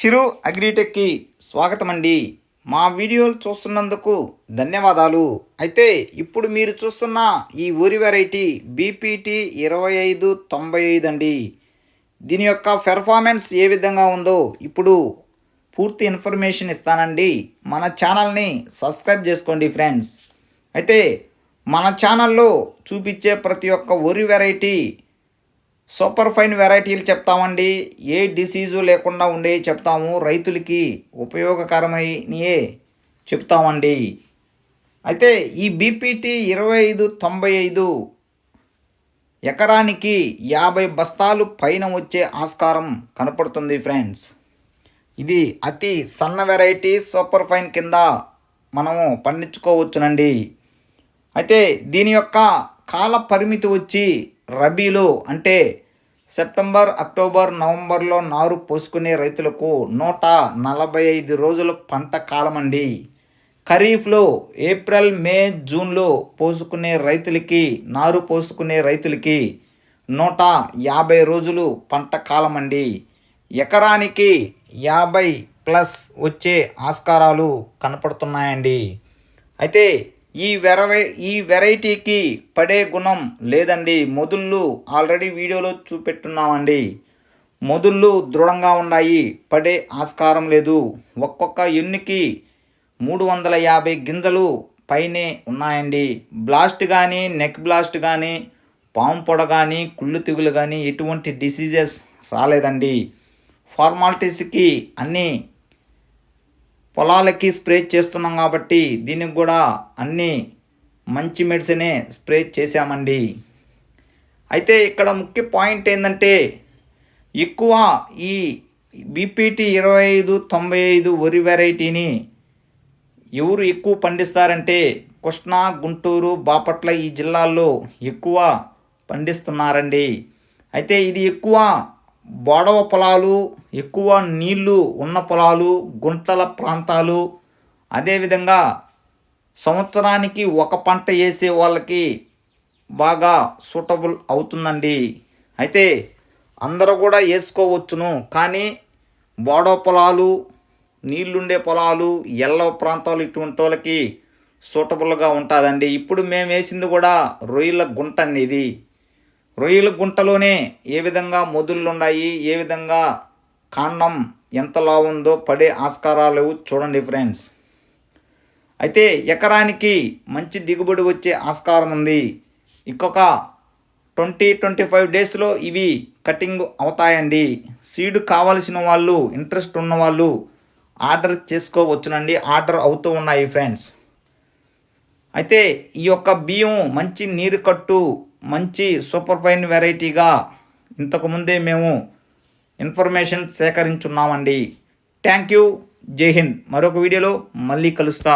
చిరు అగ్రిటెక్కి స్వాగతం అండి మా వీడియోలు చూస్తున్నందుకు ధన్యవాదాలు. అయితే ఇప్పుడు మీరు చూస్తున్న ఈ ఊరి వెరైటీ బీపీటీ ఇరవై ఐదు తొంభై ఐదు అండి. దీని యొక్క పెర్ఫార్మెన్స్ ఏ విధంగా ఉందో ఇప్పుడు పూర్తి ఇన్ఫర్మేషన్ ఇస్తానండి. మన ఛానల్ని సబ్స్క్రైబ్ చేసుకోండి ఫ్రెండ్స్. అయితే మన ఛానల్లో చూపించే ప్రతి ఒక్క వరి వెరైటీ సూపర్ ఫైన్ వెరైటీలు చెప్తామండి. ఏ డిసీజు లేకుండా ఉండే చెప్తాము. రైతులకి ఉపయోగకరమైనయే చెప్తామండి. అయితే ఈ బీపీటీ ఇరవై ఐదు తొంభై ఐదు ఎకరానికి యాభై బస్తాలు పైన వచ్చే ఆస్కారం కనపడుతుంది ఫ్రెండ్స్. ఇది అతి సన్న వెరైటీ సూపర్ ఫైన్ కింద మనము పండించుకోవచ్చునండి. అయితే దీని యొక్క కాల పరిమితి వచ్చి రబీలో అంటే సెప్టెంబర్ అక్టోబర్ నవంబర్లో నారు పోసుకునే రైతులకు నూట నలభై ఐదు రోజుల పంట కాలం అండి. ఖరీఫ్లో ఏప్రిల్ మే జూన్లో పోసుకునే రైతులకి నారు పోసుకునే రైతులకి నూట యాభై రోజులు పంట కాలం అండి. ఎకరానికి యాభై ప్లస్ వచ్చే ఆస్కారాలు కనపడుతున్నాయండి. అయితే ఈ వెరవై ఈ వెరైటీకి పడే గుణం లేదండి. మొదుళ్ళు ఆల్రెడీ వీడియోలో చూపెట్టున్నామండి. మొదుళ్ళు దృఢంగా ఉన్నాయి. పడే ఆస్కారం లేదు. ఒక్కొక్క ఎన్నుకి మూడు వందల యాభై గింజలు పైనే ఉన్నాయండి. బ్లాస్ట్ కానీ నెక్ బ్లాస్ట్ కానీ పాము పొడ కానీ కుళ్ళు తెగులు కానీ ఎటువంటి డిసీజెస్ రాలేదండి. ఫార్మాలిటీస్కి అన్నీ పొలాలకి స్ప్రే చేస్తున్నాం కాబట్టి దీనికి కూడా అన్ని మంచి మెడిసినే స్ప్రే చేశామండి. అయితే ఇక్కడ ముఖ్య పాయింట్ ఏంటంటే ఎక్కువ ఈ బీపీటీ ఇరవై ఐదు తొంభై ఐదు వరి వెరైటీని ఎవరు ఎక్కువ పండిస్తారంటే కృష్ణా గుంటూరు బాపట్ల ఈ జిల్లాల్లో ఎక్కువ పండిస్తున్నారండి. అయితే ఇది ఎక్కువ బోడవ పొలాలు ఎక్కువ నీళ్ళు ఉన్న పొలాలు గుంటల ప్రాంతాలు. అదేవిధంగా సంవత్సరానికి ఒక పంట వేసే వాళ్ళకి బాగా సూటబుల్ అవుతుందండి. అయితే అందరూ కూడా వేసుకోవచ్చును. కానీ బోడవ పొలాలు నీళ్ళుండే పొలాలు ఎల్ల ప్రాంతాలు ఇటువంటి వాళ్ళకి సూటబుల్గా ఉంటుందండి. ఇప్పుడు మేము వేసింది కూడా రొయ్యల గుంట అండి ఇది. రొయ్యల గుంటలోనే ఏ విధంగా మొదులున్నాయి ఉన్నాయి ఏ విధంగా కాండం ఎంతలా ఉందో పడే ఆస్కారాలు చూడండి ఫ్రెండ్స్. అయితే ఎకరానికి మంచి దిగుబడి వచ్చే ఆస్కారం ఉంది. ఇంకొక ట్వంటీ ట్వంటీ ఫైవ్ డేస్లో ఇవి కటింగ్ అవుతాయండి. సీడ్ కావలసిన వాళ్ళు ఇంట్రెస్ట్ ఉన్నవాళ్ళు ఆర్డర్ చేసుకోవచ్చునండి. ఆర్డర్ అవుతూ ఉన్నాయి ఫ్రెండ్స్. అయితే ఈ యొక్క బియ్యం మంచి నీరు కట్టు మంచి సూపర్ ఫైన్ వెరైటీగా ఇంతకుముందే మేము ఇన్ఫర్మేషన్ సేకరించున్నామండి. Thank you. జై హింద్. మరొక వీడియోలో మళ్ళీ కలుస్తా.